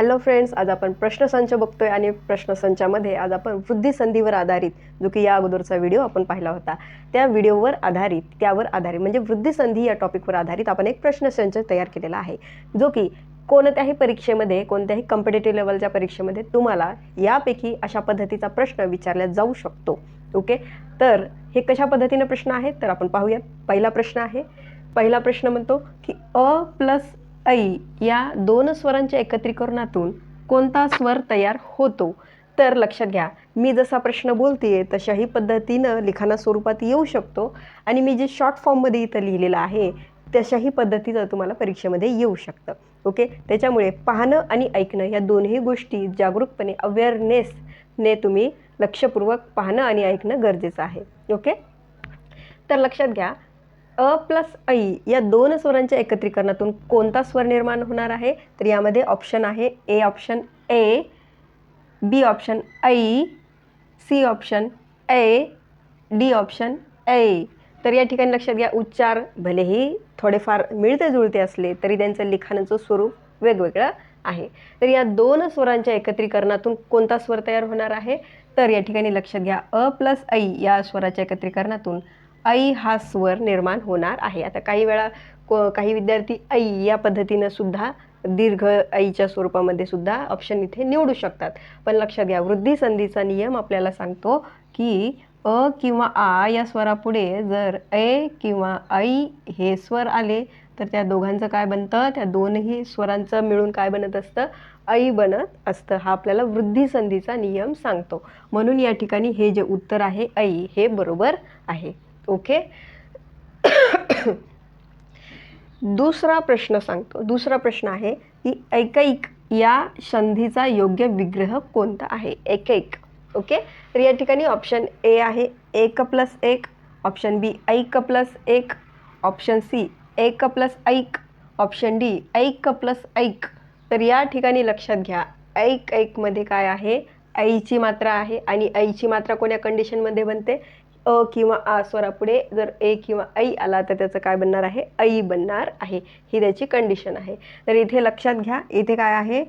Hello friends आज आपण प्रश्नसंच बघतोय आणि प्रश्नसंचामध्ये आज आपण वृद्धी संधीवर आधारित जो की या अगोदरचा व्हिडिओ आपण पाहिला होता त्या व्हिडिओवर आधारित त्यावर आधारित म्हणजे वृद्धी संधी या टॉपिकवर आधारित आपण एक प्रश्नसंच तयार केलेला आहे जो की कोणत्याही परीक्षेमध्ये कोणत्याही कॉम्पिटेटिव्ह लेवलच्या परीक्षेमध्ये तुम्हाला यापैकी अशा पद्धतीचा प्रश्न विचारला जाऊ शकतो. ओके तर हे कशा पद्धतीनं प्रश्न आहेत? तर आपण पाहूयात. पहिला प्रश्न आहे. पहिला प्रश्न म्हणतो की अ प्लस ऐ या दोन स्वरांच्या एकत्रीकरणातून कोणता स्वर तयार होतो? तर लक्षात घ्या मी जसा प्रश्न बोलते तशाही पद्धतीनं लिखाणा स्वरूपात येऊ शकतो आणि मी जे शॉर्ट फॉर्ममध्ये इथं लिहिलेलं आहे तशाही पद्धतीचं तुम्हाला परीक्षेमध्ये येऊ शकतं. ओके? त्याच्यामुळे पाहणं आणि ऐकणं या दोन्ही गोष्टी जागरूकपणे अवेअरनेसने तुम्ही लक्षपूर्वक पाहणं आणि ऐकणं गरजेचं आहे. ओके? तर लक्षात घ्या अ प्लस ऐ या दोन स्वरांच्या एकत्रीकरणातून कोणता स्वर निर्माण होणार आहे? तर यामध्ये ऑप्शन आहे ए ऑप्शन ए बी ऑप्शन ऐ सी ऑप्शन ए डी ऑप्शन ए तर या ठिकाणी लक्षात घ्या उच्चार भलेही थोडेफार मिळते जुळते असले तरी त्यांचं लिखाणाचं स्वरूप वेगवेगळं आहे. तर या दोन स्वरांच्या एकत्रीकरणातून कोणता स्वर तयार होणार आहे? तर या ठिकाणी लक्षात घ्या अ प्लस ऐ या स्वराच्या एकत्रीकरणातून ऐ हा स्वर निर्माण होणार आहे. आता काही वेळा को काही विद्यार्थी ऐ या पद्धतीनं सुद्धा दीर्घ ऐच्या स्वरूपामध्ये सुद्धा ऑप्शन इथे निवडू शकतात. पण लक्षात घ्या वृद्धी संधीचा नियम आपल्याला सांगतो की अ किंवा आ या स्वरापुढे जर ए किंवा ऐ हे स्वर आले तर त्या दोघांचं काय बनतं? त्या दोनही स्वरांचं मिळून काय बनत असतं? ऐ बनत असतं. हा आपल्याला वृद्धी संधीचा नियम सांगतो. म्हणून या ठिकाणी हे जे उत्तर आहे ऐ हे बरोबर आहे. ओके? दुसरा प्रश्न सांगतो. दुसरा प्रश्न आहे की एकैक या संधीचा योग्य विग्रह कोणता आहे? एकैक. ओके? तर या ठिकाणी ऑप्शन ए आहे. एक प्लस एक ऑप्शन बी ऐक प्लस एक ऑप्शन सी एक प्लस ऐक ऑप्शन डी ऐक प्लस ऐक तर या ठिकाणी लक्षात घ्या ऐक ऐकमध्ये काय आहे? ऐची मात्रा आहे आणि ऐची मात्रा कोण्या कंडिशनमध्ये बनते? अ किंवा आ स्वरापुढे जर ए किंवा ऐ आला तर त्याचं काय बनणार आहे? ऐ बनणार आहे. ही त्याची कंडिशन आहे. तर इथे लक्षात घ्या. इथे काय आहे?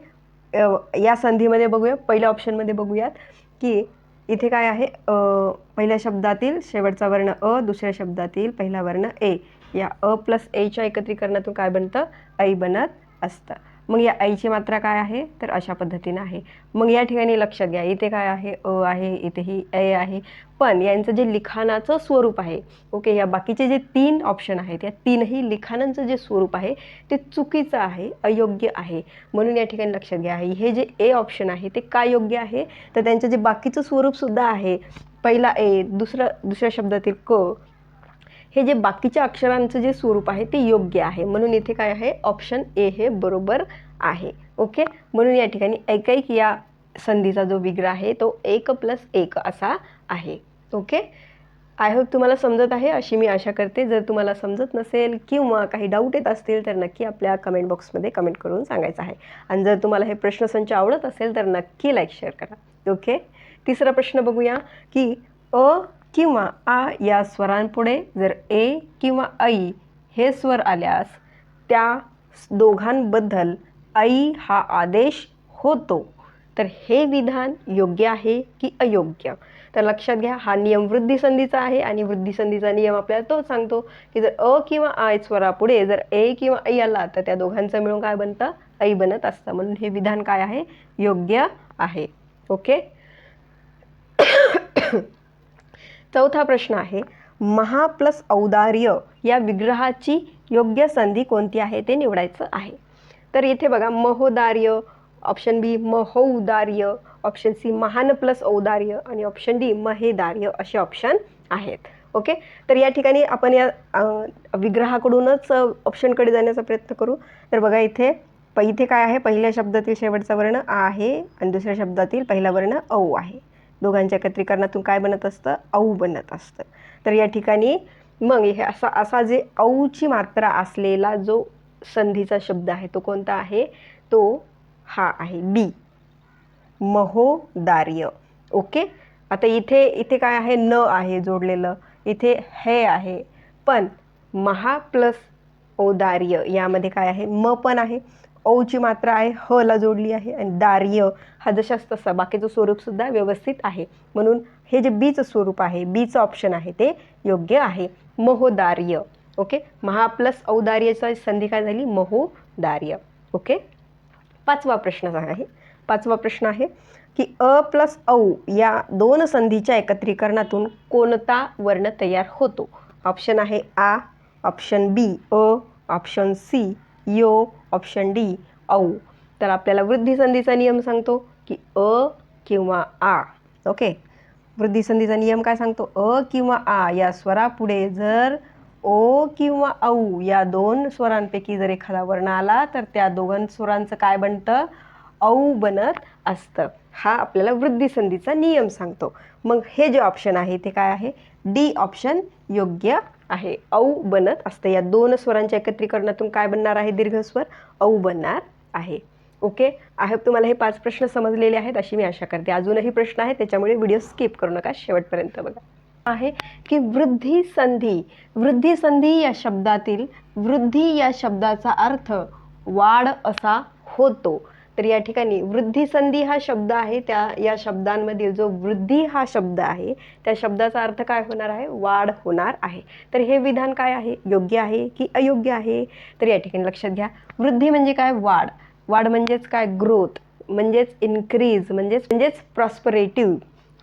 या संधीमध्ये बघूया. पहिल्या ऑप्शनमध्ये बघूयात की इथे काय आहे? अ, पहिल्या शब्दातील शेवटचा वर्ण अ दुसऱ्या शब्दातील पहिला वर्ण ए. या अ प्लस एच्या एकत्रीकरणातून काय बनतं? ऐ बनत असतं. मग या आईची मात्रा काय आहे? तर अशा पद्धतीनं आहे. मग या ठिकाणी लक्षात घ्या इथे काय आहे? अ आहे. इथेही ए आहे. पण यांचं जे लिखाणाचं स्वरूप आहे ओके या बाकीचे जे तीन ऑप्शन आहेत या तीनही लिखाणांचं जे स्वरूप आहे ते चुकीचं आहे अयोग्य आहे. म्हणून या ठिकाणी लक्षात घ्या हे जे ए ऑप्शन आहे ते काय योग्य आहे? तर त्यांचं जे बाकीचं स्वरूपसुद्धा आहे पहिला ए दुसरं दुसऱ्या शब्दातील क हे जे बाकीच्या अक्षरांचं जे स्वरूप आहे ते योग्य आहे. म्हणून इथे काय आहे? ऑप्शन ए हे बरोबर आहे. ओके म्हणून या ठिकाणी एकैक या संधीचा जो विग्रह आहे तो एक प्लस एक असा आहे. ओके आय होप तुम्हाला समजत आहे. अशी मी आशा करते. जर तुम्हाला समजत नसेल किंवा काही डाऊट येत असतील तर नक्की आपल्या कमेंट बॉक्समध्ये कमेंट करून सांगायचं आहे. आणि जर तुम्हाला हे प्रश्नसंच आवडत असेल तर नक्की लाईक शेअर करा. ओके तिसरा प्रश्न बघूया की अ किंवा आ या स्वरांपुढे जर ए किंवा ऐ हे स्वर आल्यास त्या दोघांबद्दल ऐ हा आदेश होतो. तर हे विधान योग्य आहे की अयोग्य? तर लक्षात घ्या हा नियम वृद्धी संधीचा आहे आणि वृद्धी संधीचा नियम आपल्याला तोच सांगतो की जर अ किंवा आय स्वरापुढे जर ए किंवा ऐ आला तर त्या दोघांचं मिळून काय बनतं? ऐ बनत असतं. म्हणून हे विधान काय आहे? योग्य आहे. ओके? चौथा प्रश्न आहे महा प्लस औदार्य या विग्रहाची योग्य संधी कोणती आहे ते निवडायचं आहे. तर इथे बघा महोदार्य ऑप्शन बी महोदार्य ऑप्शन सी महान प्लस औदार्य आणि ऑप्शन डी महेदार्य असे ऑप्शन आहेत. ओके तर या ठिकाणी आपण या विग्रहाकडूनच ऑप्शनकडे जाण्याचा प्रयत्न करू. तर बघा इथे प इथे काय आहे? पहिल्या शब्दातील शेवटचा वर्ण आ आहे आणि दुसऱ्या शब्दातील पहिला वर्ण औ आहे. दोघांच्या एकत्रीकरणातून काय बनत असतं? औ बनत असतं. तर या ठिकाणी मग हे असा असा जे औची मात्रा असलेला जो संधीचा शब्द आहे तो कोणता आहे? तो हा आहे बी महोदार्य. ओके आता इथे इथे काय आहे? न आहे जोडलेलं. इथे हे आहे. पण महा प्लस औदार्य यामध्ये काय आहे? म पण आहे. औची मात्रा आहे ह ला जोडली आहे आणि दार्य हा जशाच तसा बाकीचं स्वरूपसुद्धा व्यवस्थित आहे. म्हणून हे जे बीचं स्वरूप आहे बीचं ऑप्शन आहे ते योग्य आहे. महोदार्य ओके? महा प्लस औदार्यचा संधी काय झाली? महोदार्य ओके? पाचवा प्रश्न आहे. पाचवा प्रश्न आहे की अ प्लस औ या दोन संधीच्या एकत्रीकरणातून कोणता वर्ण तयार होतो? ऑप्शन आहे आ ऑप्शन बी अ ऑप्शन सी यो ऑप्शन डी औ तर आपल्याला वृद्धिसंधीचा नियम सांगतो की अ किंवा आ. ओके वृद्धी संधीचा नियम काय सांगतो? अ किंवा आ या स्वरापुढे जर ओ किंवा औ या दोन स्वरांपैकी जर एखादा वर्ण आला तर त्या दोघां स्वरांचं काय बनतं? औ बनत असतं. हा आपल्याला वृद्धी संधीचा नियम सांगतो. मग हे जे ऑप्शन आहे ते काय आहे? डी ऑप्शन योग्य आहे. औ बनत असतं. या दोन स्वरांच्या एकत्रीकरणातून काय बनणार आहे? दीर्घस्वर औ बनणार आहे. ओके? आय होप तुम्हाला हे पाच प्रश्न समजलेले आहेत अशी मी आशा करते. अजूनही प्रश्न आहे त्याच्यामुळे व्हिडिओ स्किप करू नका. शेवटपर्यंत बघा. आहे की वृद्धी संधी. वृद्धी संधी या शब्दातील वृद्धी या शब्दाचा अर्थ वाढ असा होतो. तर या ठिकाणी वृद्धी संधी हा शब्द आहे. त्या या शब्दांमधील जो वृद्धी हा शब्द आहे त्या शब्दाचा अर्थ काय होणार आहे? वाढ होणार आहे. तर हे विधान काय आहे? योग्य आहे की अयोग्य आहे? तर या ठिकाणी लक्षात घ्या. वृद्धी म्हणजे काय? वाढ. वाढ म्हणजेच काय? ग्रोथ. म्हणजेच इन्क्रीज म्हणजेच म्हणजेच प्रॉस्परेटिव्ह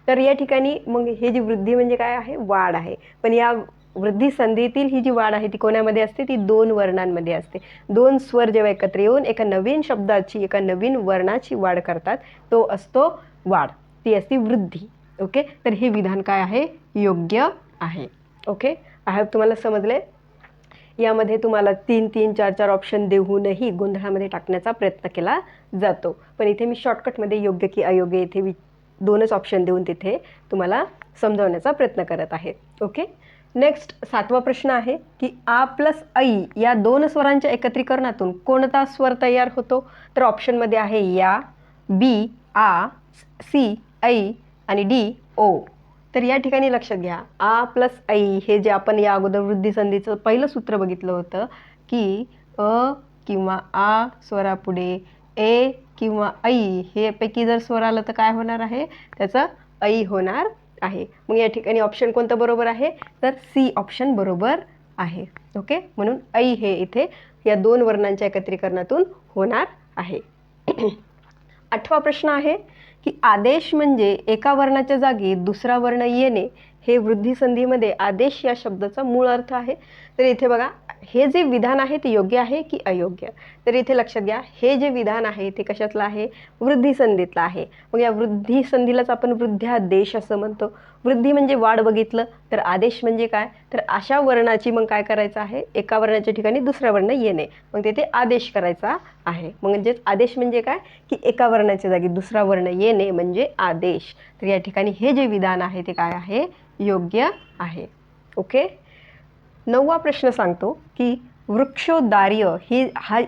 तर या ठिकाणी मग हे जी वृद्धी म्हणजे काय आहे? वाढ आहे. पण या वृद्धी संधीतील ही जी वाढ आहे ती कोणामध्ये असते? ती दोन वर्णांमध्ये असते. दोन स्वर जेव्हा एकत्र येऊन एका नवीन शब्दाची एका नवीन वर्णाची वाढ करतात तो असतो वाढ. ती असते वृद्धी. ओके? तर हे विधान काय आहे? योग्य आहे. ओके? आय तुम्हाला समजले यामध्ये तुम्हाला तीन तीन चार चार ऑप्शन देऊनही गोंधळामध्ये टाकण्याचा प्रयत्न केला जातो. पण इथे मी शॉर्टकटमध्ये योग्य की अयोग्य इथे वि दोनच ऑप्शन देऊन तिथे तुम्हाला समजावण्याचा प्रयत्न करत आहे. ओके? नेक्स्ट सातवा प्रश्न आहे की आ प्लस ऐ या दोन स्वरांच्या एकत्रीकरणातून कोणता स्वर तयार होतो? तर ऑप्शनमध्ये आहे या बी आ सी ऐ आणि डी ओ तर या ठिकाणी लक्षात घ्या आ प्लस ऐ हे जे आपण या अगोदर वृद्धी संधीचं पहिलं सूत्र बघितलं होतं की अ किंवा आ स्वरापुढे ए किंवा ऐ हे पैकी जर स्वर आलं तर काय होणार आहे? त्याचं ऐ होणार आहे. मग या ठिकाणी ऑप्शन कोणतं बरोबर आहे? तर सी ऑप्शन बरोबर आहे. ओके म्हणून ऐ हे इथे या दोन वर्णांच्या एकत्रीकरणातून होणार आहे. आठवा प्रश्न आहे की आदेश म्हणजे एका वर्णाच्या जागी दुसरा वर्ण येणे हे वृद्धी संधीमध्ये आदेश या शब्दाचा मूळ अर्थ आहे. तर इथे बघा हे जे विधान आहे ते योग्य आहे की अयोग्य? तर इथे लक्षात घ्या हे जे विधान आहे ते कशातलं आहे? वृद्धी संधीतलं आहे. मग या वृद्धी संधीलाच आपण वृद्ध्यादेश असं म्हणतो. वृद्धी म्हणजे वाढ बघितलं तर आदेश म्हणजे काय? तर अशा वर्णाची मग काय करायचं आहे? एका वर्णाच्या ठिकाणी दुसरा वर्ण येणे. मग तेथे आदेश करायचा आहे. म्हणजेच आदेश म्हणजे काय? की एका वर्णाच्या जागी दुसरा वर्ण येणे म्हणजे आदेश. तर या ठिकाणी हे जे विधान आहे ते काय आहे? योग्य आहे. ओके? नववा प्रश्न सांगतो की वृक्षोदार्य ही हा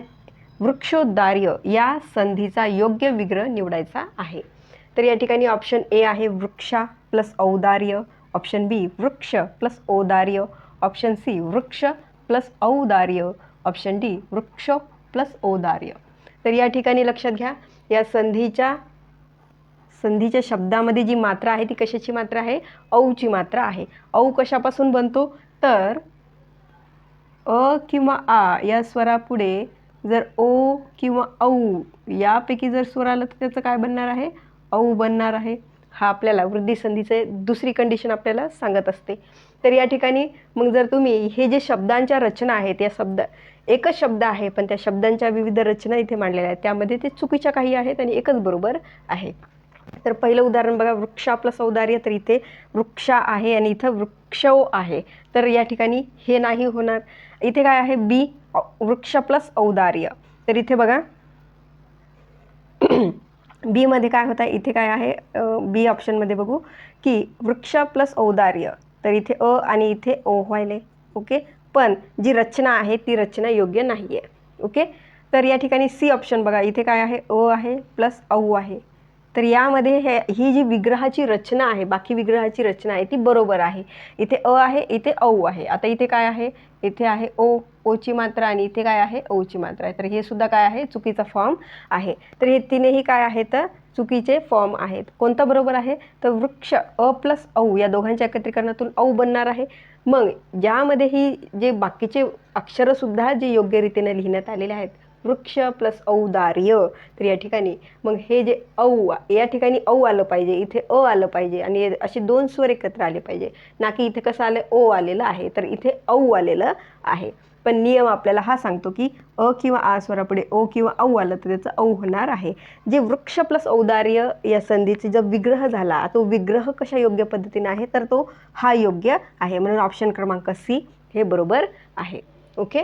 वृक्षोदार्य या संधीचा योग्य विग्रह निवडायचा आहे. तर या ठिकाणी ऑप्शन ए आहे वृक्षा प्लस औदार्य ऑप्शन बी वृक्ष प्लस औदार्य ऑप्शन सी वृक्ष प्लस औदार्य ऑप्शन डी वृक्ष प्लस औदार्य. तर या ठिकाणी लक्षात घ्या या संधीच्या संधीच्या शब्दामध्ये जी मात्रा आहे ती कशाची मात्रा आहे? औची मात्रा आहे. औ कशापासून बनतो? तर अ किंवा आ या स्वरापुढे जर ओ किंवा औ यापैकी जर स्वर आलं तर त्याचं काय बनणार आहे? औ बनणार आहे. हा आपल्याला वृद्धीसंधीचे दुसरी कंडिशन आपल्याला सांगत असते. तर या ठिकाणी मग जर तुम्ही हे जे शब्दांच्या रचना आहेत या शब्द एकच शब्द आहे पण त्या शब्दांच्या विविध रचना इथे मांडलेल्या आहेत. त्यामध्ये ते चुकीच्या काही आहेत आणि एकच बरोबर आहे. तर पहिलं उदाहरण बघा वृक्ष प्लस औदार्य तर इथे वृक्ष आहे आणि इथं वृक्ष आहे. तर या ठिकाणी हे नाही होणार. इथे काय आहे? बी वृक्ष प्लस औदार्य. तर इथे बघा बीमध्ये काय होतं इथे काय आहे? बी ऑप्शनमध्ये बघू की वृक्ष प्लस औदार्य. तर इथे अ आणि इथे ओ व्हायले ओके? पण जी रचना आहे ती रचना योग्य नाही आहे ओके? तर या ठिकाणी सी ऑप्शन बघा. इथे काय आहे? अ आहे प्लस औ आहे. तर यामध्ये हे ही जी विग्रहाची रचना आहे बाकी विग्रहाची रचना आहे ती बरोबर आहे. इथे अ आहे इथे औ आहे. आता इथे काय आहे? इथे आहे ओ ओची मात्रा आणि इथे काय आहे? ओची मात्रा आहे. तर हे सुद्धा काय आहे? चुकीचा फॉर्म आहे. तर हे तिनेही काय आहे तर चुकीचे फॉर्म आहेत. कोणता बरोबर आहे? तर वृक्ष अ प्लस औ या दोघांच्या एकत्रीकरणातून औ बनणार आहे. मग ज्यामध्ये ही जे बाकीचे अक्षरंसुद्धा जे योग्यरीतीने लिहिण्यात आलेले आहेत वृक्ष प्लस औदार्य तर या ठिकाणी मग हे जे औ या ठिकाणी औ आलं पाहिजे इथे अ आलं पाहिजे आणि असे दोन स्वर एकत्र आले पाहिजे. ना की इथे कसं आलं ओ आलेलं आहे तर इथे औ आलेलं आहे. पण नियम आपल्याला हा सांगतो की अ किंवा आ स्वरापुढे ओ किंवा औ आलं तर त्याचं औ होणार आहे. जे वृक्ष प्लस औदार्य या संधीचे जर विग्रह झाला तो विग्रह कशा योग्य पद्धतीने आहे तर तो हा योग्य आहे. म्हणून ऑप्शन क्रमांक सी हे बरोबर आहे. ओके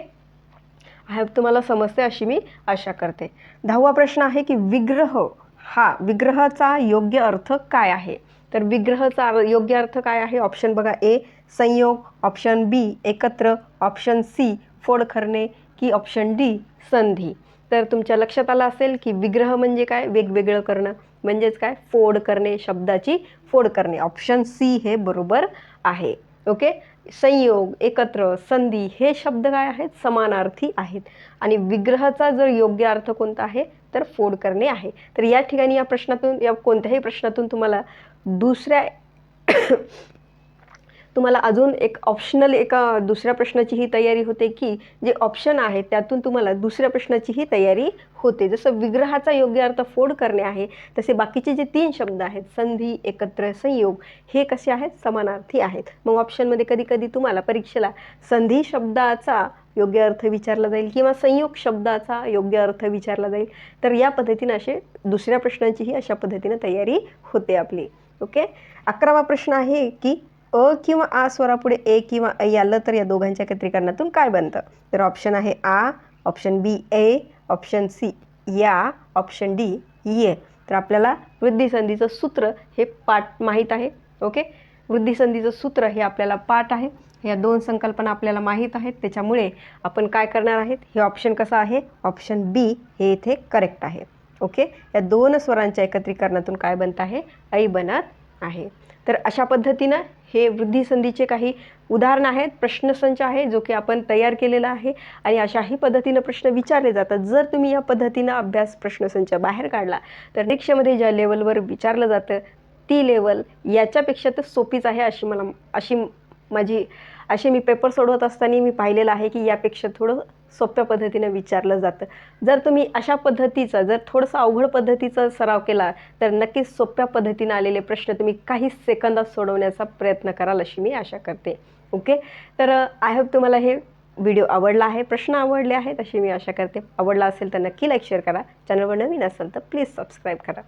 हा तुम्हाला समजते अशी मी आशा करते. दहावा प्रश्न आहे की विग्रह हा विग्रहाचा योग्य अर्थ काय आहे? तर विग्रहाचा योग्य अर्थ काय आहे? ऑप्शन बघा ए संयोग. ऑप्शन बी एकत्र. ऑप्शन सी फोड करणे की ऑप्शन डी संधी. तर तुमच्या लक्षात आलं असेल की विग्रह म्हणजे काय? वेगवेगळं करणं. म्हणजेच काय? फोड करणे शब्दाची फोड करणे ऑप्शन सी हे बरोबर आहे. ओके संयोग एकत्र संधी हे शब्द काय आहेत? समानार्थी आहेत. आणि विग्रहाचा जर योग्य अर्थ कोणता आहे? तर फोड करणे आहे. तर या ठिकाणी या प्रश्नातून या कोणत्याही प्रश्नातून तुम्हाला दुसऱ्या तुम्हाला अजून एक ऑप्शनल एका दुसऱ्या प्रश्नाची ही तयारी होते की जे ऑप्शन आहे त्यातून तुम्हाला दुसऱ्या प्रश्नाचीही तयारी होते. जसं विग्रहाचा योग्य अर्थ फोड करणे आहे तसे बाकीचे जे तीन शब्द आहेत संधी एकत्र संयोग हे कसे आहेत? समानार्थी आहेत. मग ऑप्शनमध्ये कधी कधी तुम्हाला परीक्षेला संधी शब्दाचा योग्य अर्थ विचारला जाईल किंवा संयोग शब्दाचा योग्य अर्थ विचारला जाईल. तर या पद्धतीने असे दुसऱ्या प्रश्नांचीही अशा पद्धतीने तयारी होते आपली. ओके? अकरावा प्रश्न आहे की अ किंवा आ स्वरापुढे ए किंवा ऐ आलं तर या दोघांच्या एकत्रीकरणातून काय बनतं? तर ऑप्शन आहे आ ऑप्शन बी ए ऑप्शन सी या ऑप्शन डी ये. तर आपल्याला वृद्धिसंधीचं सूत्र हे पाठ माहीत आहे ओके? वृद्धिसंधीचं सूत्र हे आपल्याला पाठ आहे. या दोन संकल्पना आपल्याला माहीत आहेत. त्याच्यामुळे आपण काय करणार आहेत? हे ऑप्शन कसं आहे? ऑप्शन बी हे इथे करेक्ट आहे. ओके? या दोन स्वरांच्या एकत्रीकरणातून काय बनत आहे? ऐ बनत आहे. तर अशा पद्धतीनं हे वृद्धिसंधीचे काही उदाहरणं आहेत प्रश्नसंच आहे जो की आपण तयार केलेला आहे आणि अशाही पद्धतीनं प्रश्न विचारले जातात. जर तुम्ही या पद्धतीनं अभ्यास प्रश्नसंच बाहेर काढला तर परीक्षेमध्ये ज्या लेवलवर विचारलं जातं ती लेवल याच्यापेक्षा तर सोपीच आहे अशी मला अशी माझी असे मी पेपर सोडवत असताना मी पाहिलेलं आहे की यापेक्षा थोडं सोप्या पद्धतीनं विचारलं जातं. जर तुम्ही अशा पद्धतीचा जर थोडंसं अवघड पद्धतीचा सराव केला तर नक्कीच सोप्या पद्धतीनं आलेले प्रश्न तुम्ही काही सेकंदात सोडवण्याचा प्रयत्न कराल अशी मी आशा करते. ओके? तर आय होप तुम्हाला हे व्हिडिओ आवडला आहे. प्रश्न आवडले आहेत अशी मी आशा करते. आवडला असेल तर नक्की लाईक शेअर करा. चॅनलवर नवीन असेल तर प्लीज सबस्क्राईब करा.